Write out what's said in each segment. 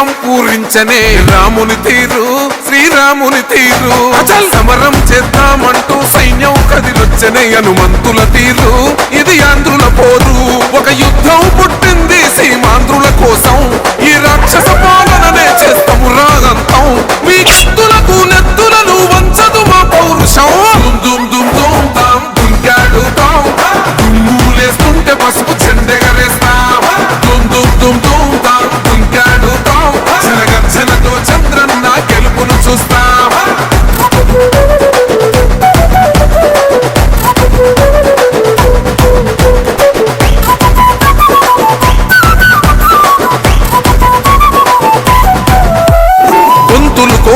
శంఖం పూరించనే రాముని తీరు శ్రీరాముని తీరు. అచల్! సమరం చేద్దామంటూ సైన్యం కదిలొచ్చనే హనుమంతుల తీరు. ఇది ఆంధ్రుల పోరు ఒక యుద్ధం పుట్టింది సీమాంధ్రుల కోసం. ఈ రాక్షస పాలననే చేస్తాము రాగంతం మీ కత్తులకు నెత్తులను వంచదు మా పౌరుషం. దుమ్ దుమ్ దుమ్ తాం దుంకాడు తాం దుమ్ములేస్తుంటే పసుపు చెండెగరేస్తాం.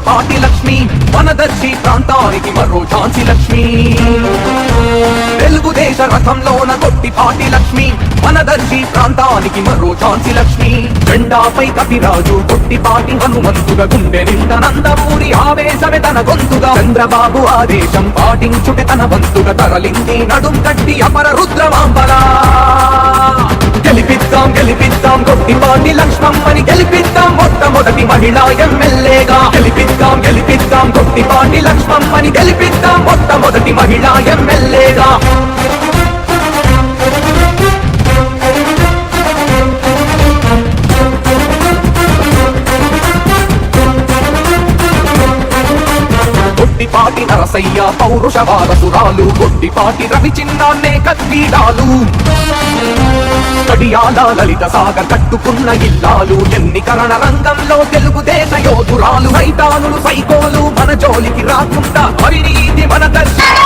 పాటి లక్ష్మి. వనదర్శి ప్రాంతానికి మరో ఝాన్సీ లక్ష్మి. తెలుగుదేశ రథంలోన కొట్టిపాటి లక్ష్మి. వనదర్శి ప్రాంతానికి మరో ఝాన్సీ లక్ష్మి. జెండాపై కపిరాజు కొట్టిపాటి హనుమంతుగా గుండె నిండ నందమూరి ఆవేశమే తన గొంతుగా. చంద్రబాబు ఆదేశం పాటించుట తన వంతుగా తరలింది నడుం కట్టి అపర రుద్రమాంబలా. గెలిపిద్దాం కొట్టిపాటి లక్ష్మమ్మని గెలిపిద్దాం. మొట్టమొదటి మహిళా ఎమ్మెల్యేగా గెలిపిద్దాం గెలిపిద్దాం. కొట్టిపాటి లక్ష్మమ్మ నరసయ్య పౌరుష వారసురాలు కొట్టిపాటి రవి చిన్నాన్నే కత్తిడాలు కడియాల లలిత సాగర్ కట్టుకున్న ఇల్లాలు ఎన్నికరణ రంగంలో తెలుగుదేశ యోధురాలు సైతానులు సైకోలు మన జోలికి రాకుండా అవినీతి మన దర్శనం.